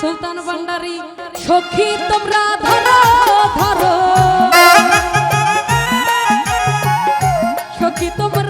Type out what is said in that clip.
সুলতান ভান্ডারি। সখী তোমরা ধরো ধরো। সখী তোমরা